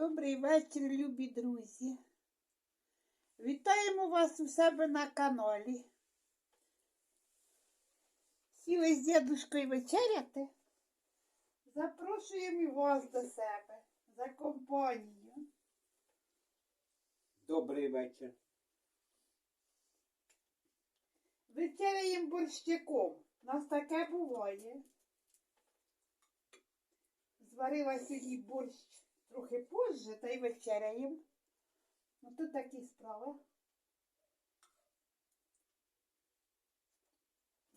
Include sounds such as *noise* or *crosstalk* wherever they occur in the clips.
Добрий вечір, любі друзі. Вітаємо вас у себе на каналі. Сіли з дідушкою вечеряти. Запрошуємо і вас до себе за компанію. Добрий вечір. Вечеряємо борщиком. У нас таке буває. Зварила сьогодні борщ трохи позже, та й вечеряємо. Ну тут такі справи.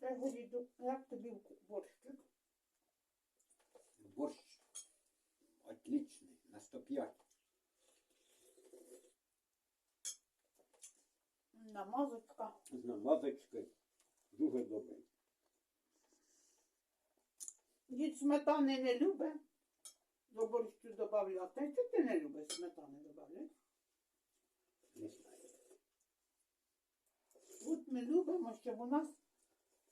Горіду, як тобі борщик? Борщ отличний, на 105. Намазочка. З намазочкою. Дуже добрий. Дід сметани не любить до борщу додавати. А чого ти не любиш сметани додавати? Не знаю. От ми любимо, щоб у нас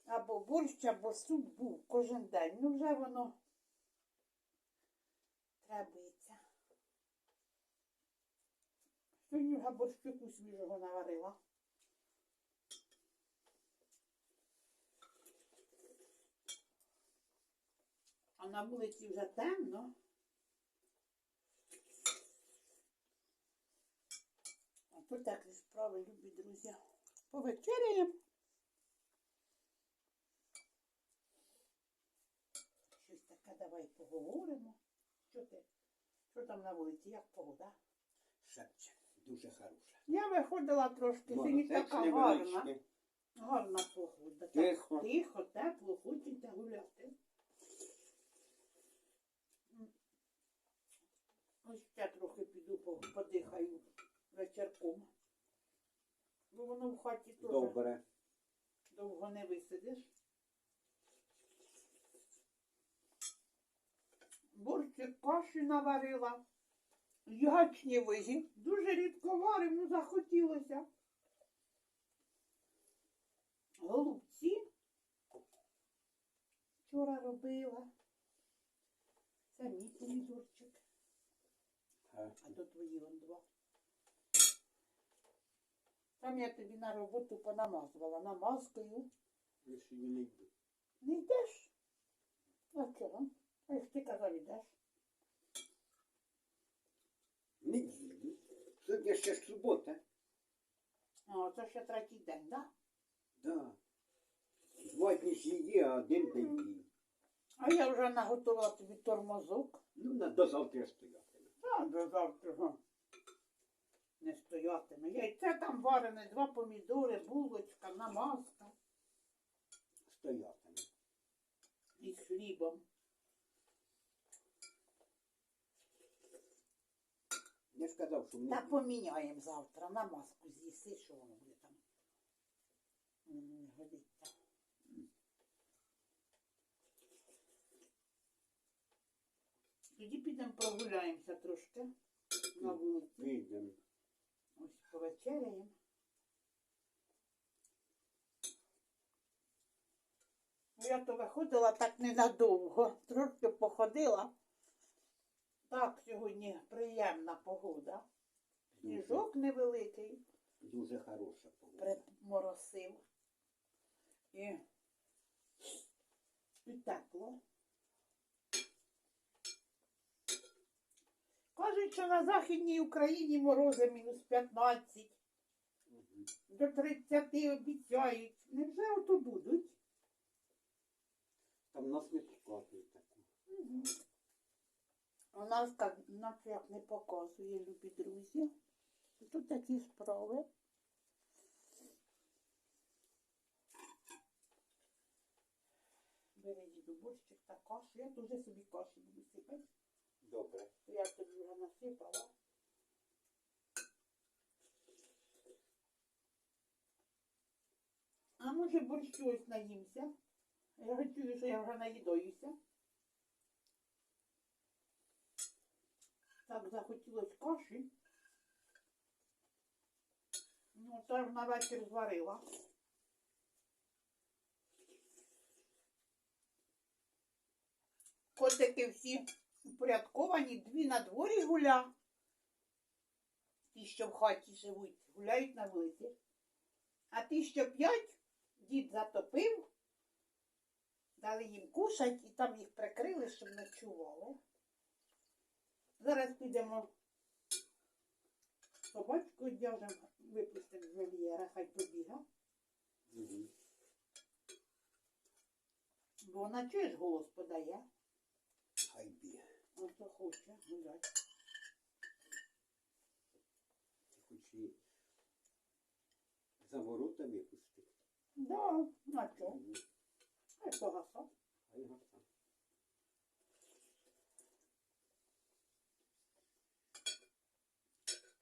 або борщ, або суп був кожен день. Ну вже воно требується. Сьогодні вже борщику свіжого наварила. А на вулиці вже темно. А тут такі справи, любі друзі. Повечеряємо. Щось таке давай поговоримо. Що ти? Що там на вулиці? Як погода? Шепче. Дуже хороша. Я виходила трошки, сьогодні така гарна. Гарна погода. Так Тихо. Тихо, тепло, хочеться гуляти. Ось ще трохи піду подихаю вечірком. Бо воно в хаті теж Добре. довго не висидиш. Борщик каші наварила. Ячнєвої. Дуже рідко варимо, ну захотілося. Голубці. Вчора робила. Це мій помідорчик. А то твої вон два. Там я тобі на роботу понамазувала намазкою. Ви її не йду. Не йдеш? А чого? А як ти казав, йдеш? Не їду. Сьогодні ще ж субота. А, це ще третій день, так? Да? Да. Два дні ж її, а один день її. А я вже наготувала тобі тормозок. Ну, на до завтра стоятиме. А, до завтра не стоятиме. Яйце там варене, два помідори, булочка, намазка Стоятиме. із хлібом. Я ж казав, що Та поміняємо завтра намазку з'їси, що воно буде там. Не годиться. Тоді підемо прогуляємося трошки на повечеряємо. Ну, Я то виходила так ненадовго, трошки походила. Так, сьогодні приємна погода. Сніжок невеликий, Дуже хороша погода. приморосив. І, тепло. Кажуть, що на Західній Україні морози мінус 15. До 30 обіцяють. Невже ото будуть? Там нас не показують таку. У нас так, наче як не показує, любі друзі. Тут такі справи. Бери діду борщик та кашу. Я теж собі каші буду сипати. Добре. Я тобі вже насипала. Може борщу ось наїмся? Я чую, що я вже наїдаюся. Так захотілось каші. Ну, це ж на вечір зварила. Котики всі упорядковані, дві на дворі гуля, ті, що в хаті живуть, гуляють на вулиці. А ті, що п'ять, дід затопив, дали їм кушать і там їх прикрили, щоб ночували. Зараз підемо собачку одягнемо, випустимо з вольєра, хай побіга. Мгм. Бо вона чуєш голос подає, Хай бігає. ото хоче гуляти. Хоч і за воротами пустити. Да, на чому? Мгм. Хай погаса. Хай гаса.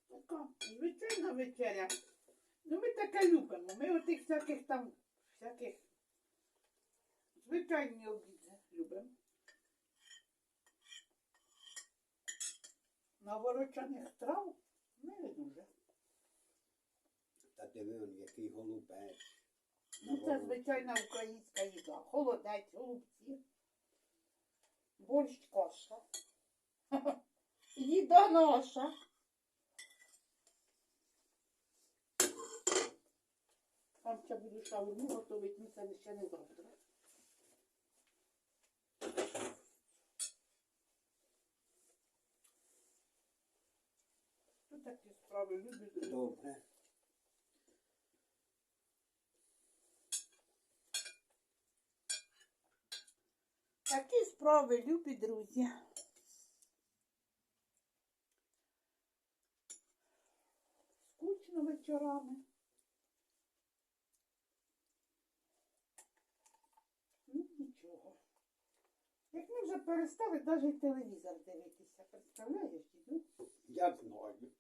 Така звичайна вечеря. Ну ми таке любимо. Ми отих всяких там, всяких звичайні обіди любимо. Наворочених трав ми не дуже. Та диви який голубець. Ну це звичайна українська їда. Холодець, голубці, борщ коша. *laughs* Їда наша. Там ще буду шаурму готувати, ну це ще не завтра. Ну такі справи люблю. Добре. Такі справи, любі друзі. Скучно вечорами. Ну, нічого. Як ми вже перестали навіть телевізор дивитися, представляєш, діду? Я знаю.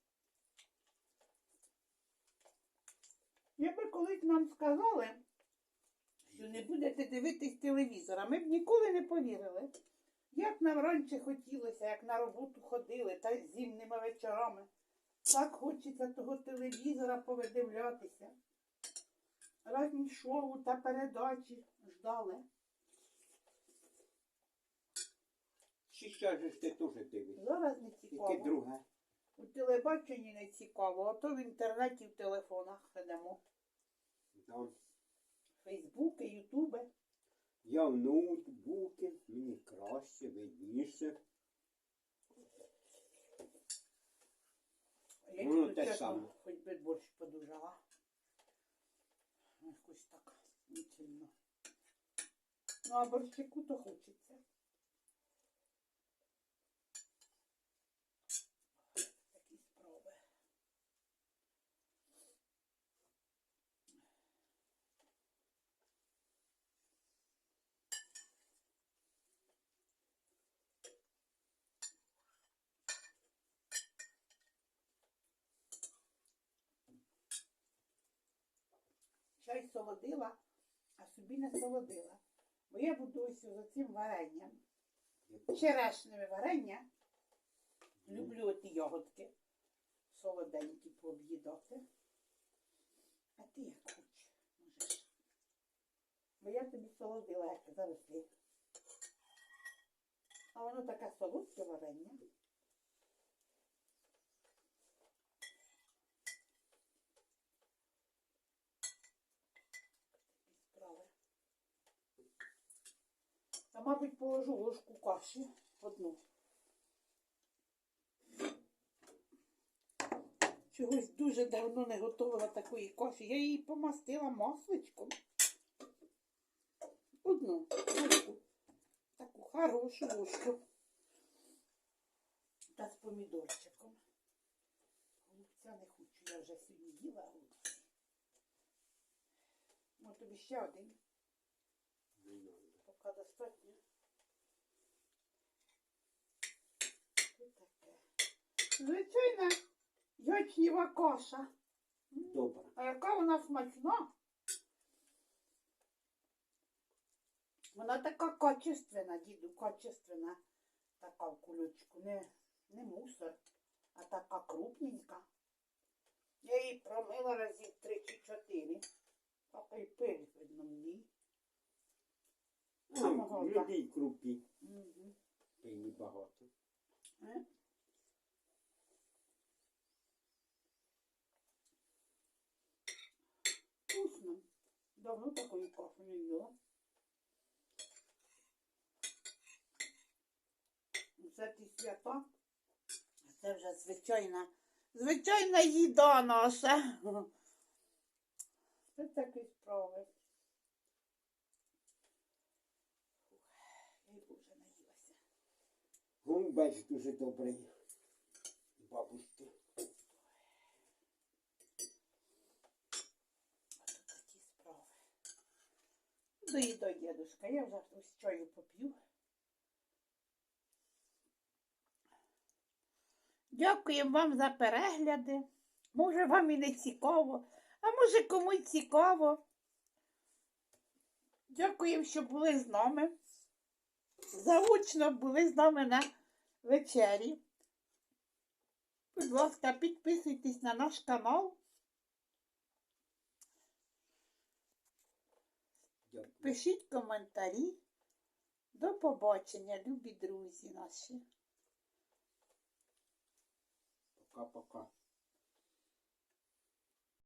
Якби колись нам сказали, що не будете дивитись телевізора, ми б ніколи не повірили. Як нам раніше хотілося, як на роботу ходили, та й зимними вечорами. Так хочеться того телевізора повидивлятися. Разні шоу та передачі ждали. Чи що ж ти теж дивишся? Зараз не Яке цікаво. друге? У телебаченні не цікаво, а то в інтернеті, в телефонах сидимо. Да. Фейсбуки, Ютуби. Я в ноутбуки, мені краще, видніше. Я Ну, ну, те чесно, саме. хоч би борщ подужала. Якось так не сильно. Ну, а борщику то хочеться. Чай солодила, а собі не солодила. Бо я буду за цим варенням. Черешневе варення. Люблю оті ягодки. Солоденькі пооб'їдати. А ти як хочеш, можеш. Бо я тобі солодила, як завжди. А воно таке солодке варення. Мабуть, положу ложку каші одну. Чогось дуже давно не готувала такої каші. Я її помастила масличком. Одну ложку. Таку хорошу ложку. Та з помідорчиком. Голубця не хочу, я вже сьогодні їла голубця. Ну, тобі ще один. Достатньо. Що таке? Звичайна ячнєва каша. М, Добре. А яка вона смачна? Вона така качественна, діду, качественна. Така в кулючку. Не, не мусор, а така крупненька. Я її промила разів три чи чотири. Такий пиль видно мені. Ну, самого. В любій крупі. Угу. Пині багато. Е? Вкусно. Давно такої кашу не їла. Це ті свята. Це вже звичайна, звичайна їда наша. Це такий справи. Вон бачиш, дуже добрий. Бабушки. Ось тут такі справи. Доїдо, дідушка, я вже ось чаю поп'ю. Дякую вам за перегляди. Може, вам і не цікаво, а може комусь цікаво. Дякую, що були з нами. Заочно були з нами на вечері. Будь ласка, підписуйтесь на наш канал. Пишіть коментарі. До побачення, любі друзі наші. Пока-пока.